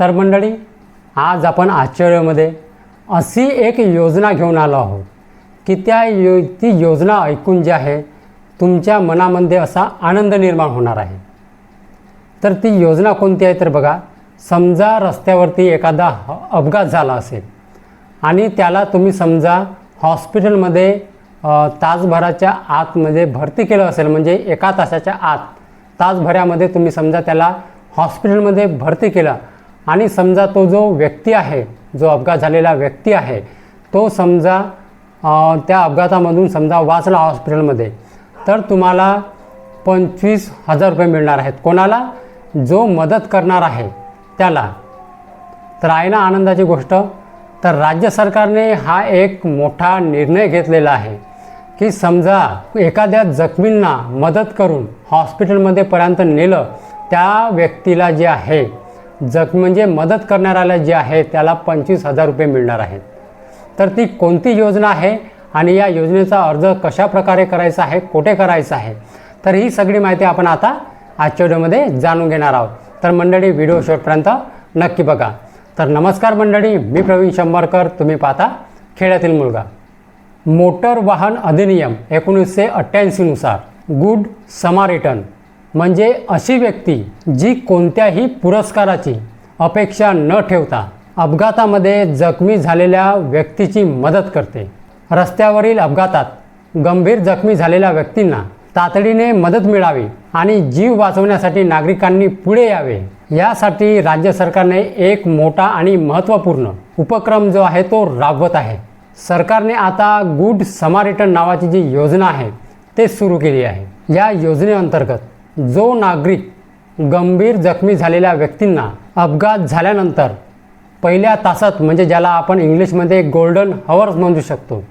तर मंडळी आज आपण आश्चर्यामध्ये अशी एक योजना घेऊन आलो आहोत की त्या यो ती योजना ऐकून जी आहे तुमच्या मनामध्ये असा आनंद निर्माण होणार आहे. तर ती योजना कोणती आहे तर बघा समजा रस्त्यावरती एखादा ह- अपघात झाला असेल आणि त्याला तुम्ही समजा हॉस्पिटलमध्ये तासभराच्या आतमध्ये भरती केलं असेल म्हणजे एका तासाच्या आत तासभरामध्ये तुम्ही समजा त्याला हॉस्पिटलमध्ये भरती केलं आणि समजा तो जो व्यक्ती आहे जो अपघात झालेला व्यक्ती आहे तो समजा त्या अपघातामधून समजा वाचला हॉस्पिटलमध्ये तर तुम्हाला पंचवीस हजार रुपये मिळणार आहेत. कोणाला? जो मदत करणार आहे त्याला. तर आहे ना आनंदाची गोष्ट? तर राज्य सरकारने हा एक मोठा निर्णय घेतलेला आहे की समजा एखाद्या जखमींना मदत करून हॉस्पिटलमध्ये पर्यंत नेलं त्या व्यक्तीला जे आहे जखमी म्हणजे मदत करणाऱ्याला जे आहे त्याला पंचवीस हजार रुपये मिळणार आहेत. तर ती कोणती योजना आहे आणि या योजनेचा अर्ज कशा प्रकारे करायचा आहे कुठे करायचा आहे तर ही सगळी माहिती आपण आता आजच्या व्हिडिओमध्ये जाणून घेणार आहोत. तर मंडळी व्हिडिओ शेवटपर्यंत नक्की बघा. तर नमस्कार मंडळी मी प्रवीण शंभरकर तुम्ही पाहता खेड्यातील मुलगा. मोटर वाहन अधिनियम एकोणीसशे अठ्ठ्याऐंशीनुसार गुड समारिटन म्हणजे अशी व्यक्ती जी कोणत्याही पुरस्काराची अपेक्षा न ठेवता अपघातामध्ये जखमी झालेल्या व्यक्तीची मदत करते. रस्त्यावरील अपघातात गंभीर जखमी झालेल्या व्यक्तींना तातडीने मदत मिळावी आणि जीव वाचवण्यासाठी नागरिकांनी पुढे यावे. यासाठी राज्य सरकारने एक मोठा आणि महत्त्वपूर्ण उपक्रम जो आहे तो राबवत आहे. सरकारने आता गुड समारिटन नावाची जी योजना आहे ते सुरू केली आहे. या योजनेअंतर्गत जो नागरिक गंभीर जखमी झालेल्या व्यक्तींना अपघात झाल्यानंतर पहिल्या तासात म्हणजे ज्याला आपण इंग्लिशमध्ये गोल्डन हवर्स म्हणू शकतो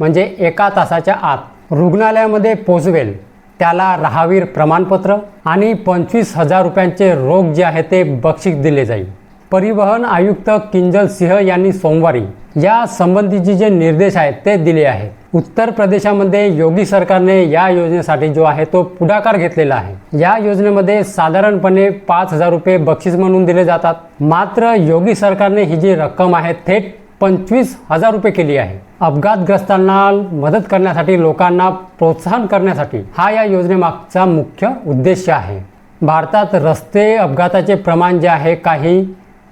म्हणजे एका तासाच्या आत रुग्णालयामध्ये पोचवेल. त्याला राहावीर प्रमाणपत्र आणि पंचवीस हजार रुपयांचे रोग जे आहे ते बक्षीस दिले जाईल. परिवहन आयुक्त किंजल सिंह यांनी सोमवारी या संबंधीचे जे निर्देश आहेत ते दिले आहेत. उत्तर प्रदेशामध्ये योगी सरकारने या योजनेसाठी जो आहे तो पुढाकार घेतलेला आहे. या योजनेमध्ये साधारणपणे पाच हजार रुपये बक्षीस म्हणून दिले जातात. मात्र योगी सरकारने ही जी रक्कम आहे थेट पंचवीस हजार रुपये केली आहे. अपघातग्रस्तांना मदत करण्यासाठी लोकांना प्रोत्साहन करण्यासाठी हा या योजनेमागचा मुख्य उद्देश आहे. भारतात रस्ते अपघाताचे प्रमाण जे आहे काही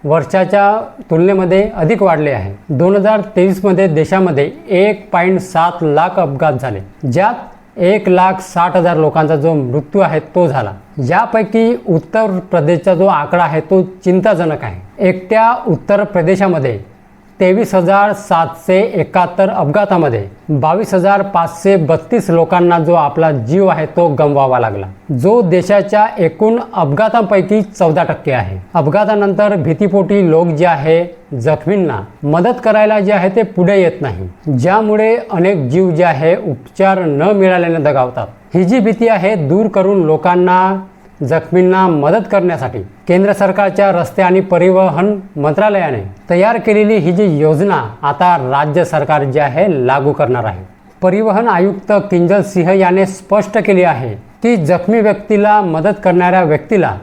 वर्षाच्या तुलनेमध्ये अधिक वाढले आहे. दोन हजार तेवीसमध्ये देशामध्ये एक पॉईंट सात लाख अपघात झाले ज्यात एक लाख साठ हजार लोकांचा जो मृत्यू आहे तो झाला. यापैकी उत्तर प्रदेशचा जो आकडा आहे तो चिंताजनक आहे. एकट्या उत्तर प्रदेशामध्ये तेवीस हजार सातशे एकाहत्तर अपघातामध्ये बावीस हजार पाचशे बत्तीस लोकांना जो आपला जीव आहे तो गमवावा लागला. जो देशाच्या एकूण अपघातांपैकी चौदा टक्के आहे. अपघातानंतर भीतीपोटी लोक जे आहे जखमींना मदत करायला जे आहे ते पुढे येत नाही. ज्यामुळे अनेक जीव जे आहे उपचार न मिळाल्याने दगावतात. ही जी भीती आहे दूर करून लोकांना जखमींना मदत करण्यासाठी केंद्र सरकारच्या रस्ते आणि परिवहन मंत्रालयाने तयार केलेली ही जी योजना आता राज्य सरकार जे आहे लागू करणार आहे. परिवहन आयुक्त किंजल सिंह याने स्पष्ट केले आहे की जखमी व्यक्तीला मदत करणाऱ्या व्यक्तीला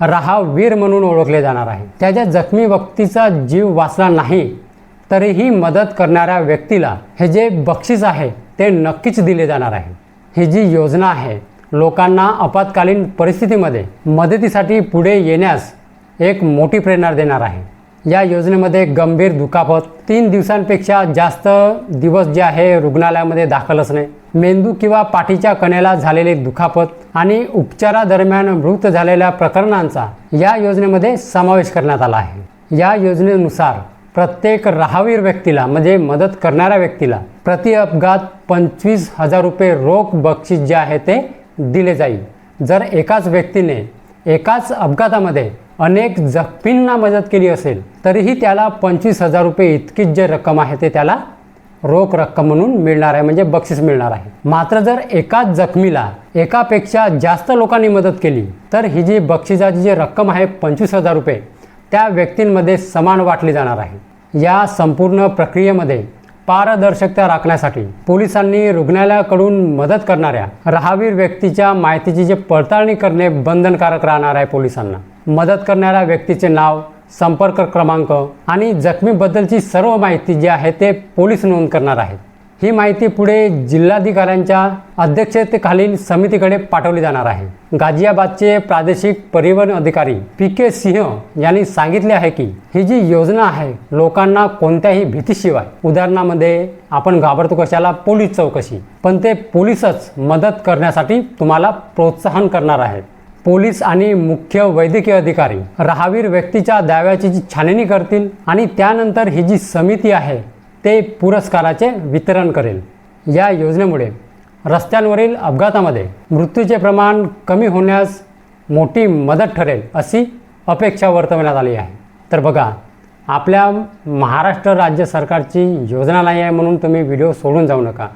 राहावीर म्हणून ओळखले जाणार आहे. त्याच्या जखमी व्यक्तीचा जीव वाचला नाही तरीही मदत करणाऱ्या व्यक्तीला हे जे बक्षीस आहे ते नक्कीच दिले जाणार आहे. ही जी योजना आहे लोकांना आपत्कालीन परिस्थितीमध्ये मदतीसाठी पुढे येण्यास एक मोठी प्रेरणा देणार आहे. या योजनेमध्ये गंभीर दुखापत तीन दिवसांपेक्षा जास्त दिवस जे आहे रुग्णालयामध्ये दाखल असणे मेंदू किंवा पाठीच्या कण्याला झालेले दुखापत आणि उपचारादरम्यान मृत झालेल्या प्रकरणांचा या योजनेमध्ये समावेश करण्यात आला आहे. या योजनेनुसार प्रत्येक राहावीर व्यक्तीला म्हणजे मदत करणाऱ्या व्यक्तीला प्रति अपघात पंचवीस हजार रुपये रोख बक्षीस जे आहे ते दिले जाईल. जर एकाच व्यक्तीने एकाच अपघातामध्ये अनेक जखमींना मदत केली असेल तरीही त्याला पंचवीस हजार रुपये इतकीच जे रक्कम आहे ते त्याला रोख रक्कम म्हणून मिळणार आहे म्हणजे बक्षीस मिळणार आहे. मात्र जर एकाच जखमीला एकापेक्षा जास्त लोकांनी मदत केली तर ही जी बक्षिसाची जी रक्कम आहे पंचवीस हजार रुपये त्या व्यक्तींमध्ये समान वाटली जाणार आहे. या संपूर्ण प्रक्रियेमध्ये पारदर्शकता राखण्यासाठी पोलिसांनी रुग्णालयाकडून मदत करणाऱ्या राहावीर व्यक्तीच्या माहितीची जे पडताळणी करणे बंधनकारक राहणार आहे पोलिसांना. मदत करणाऱ्या व्यक्तीचे नाव संपर्क क्रमांक आणि जखमीबद्दलची सर्व माहिती जी आहे ते पोलीस नोंद करणार आहेत. ही माहिती पुढे जिल्हाधिकाऱ्यांच्या अध्यक्षतेखालील समितीकडे पाठवली जाणार आहे. गाझियाबादचे प्रादेशिक परिवहन अधिकारी पी के सिंह यांनी सांगितले आहे की ही जी योजना आहे लोकांना कोणत्याही भीतीशिवाय. उदाहरणामध्ये आपण घाबरतो कशाला? पोलीस चौकशी. पण ते पोलीसच मदत करण्यासाठी तुम्हाला प्रोत्साहन करणार आहेत. पोलीस आणि मुख्य वैद्यकीय अधिकारी राहावीर व्यक्तीच्या दाव्याची जी छाननी करतील आणि त्यानंतर ही जी समिती आहे ते पुरस्काराचे वितरण करेल. या योजनेमुळे रस्त्यांवरील अपघातामध्ये मृत्यूचे प्रमाण कमी होण्यास मोठी मदत ठरेल अशी अपेक्षा वर्तवण्यात आली आहे. तर बघा आपल्या महाराष्ट्र राज्य सरकारची योजना नाही आहे म्हणून तुम्ही व्हिडिओ सोडून जाऊ नका.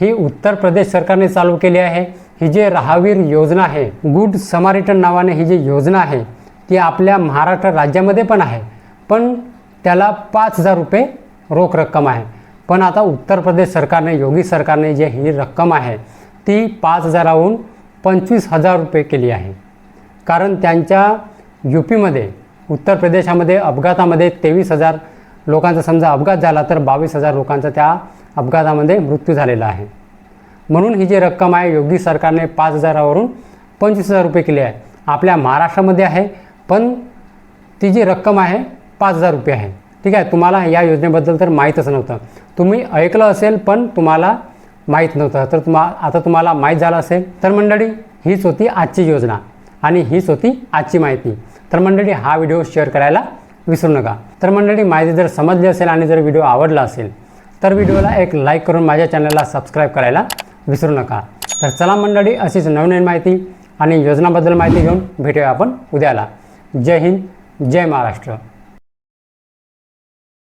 ही उत्तर प्रदेश सरकारने चालू केली आहे. ही जी राहावीर योजना आहे गुड समारिटन नावाने ही जी योजना आहे ती आपल्या महाराष्ट्र राज्यामध्ये पण आहे. पण त्याला पाच हजार रुपये रोख रक्कम आहे. पण आता उत्तर प्रदेश सरकारने योगी सरकारने जे ही रक्कम आहे ती पाच हजाराहून पंचवीस हजार रुपये केली आहे. कारण त्यांच्या यू पीमध्ये उत्तर प्रदेशामध्ये अपघातामध्ये तेवीस हजार लोकांचा समजा अपघात झाला तर बावीस हजार लोकांचा त्या अपघातामध्ये मृत्यू झालेला आहे. म्हणून ही जी रक्कम आहे योगी सरकारने पाच हजारावरून पंचवीस हजार रुपये केली आहे. आपल्या महाराष्ट्रामध्ये आहे पण ती जी रक्कम आहे पाच हजार रुपये आहे. ठीक आहे? तुम्हाला या योजनेबद्दल तर माहीतच नव्हतं. तुम्ही ऐकलं असेल पण तुम्हाला माहीत नव्हतं. तर तुम्हा आता तुम्हाला माहीत झालं असेल तर मंडळी हीच होती आजची योजना. आणि हीच होती आजची माहिती. तर मंडळी हा व्हिडिओ शेअर करायला विसरू नका. तर मंडळी माहिती जर समजली असेल आणि जर व्हिडिओ आवडला असेल तर व्हिडिओला एक लाईक करून माझ्या चॅनलला सबस्क्राईब करायला विसरू नका. तर चला मंडळी अशीच नवनवीन माहिती आणि योजनाबद्दल माहिती घेऊन भेटूया आपण उद्याला. जय हिंद जय महाराष्ट्र.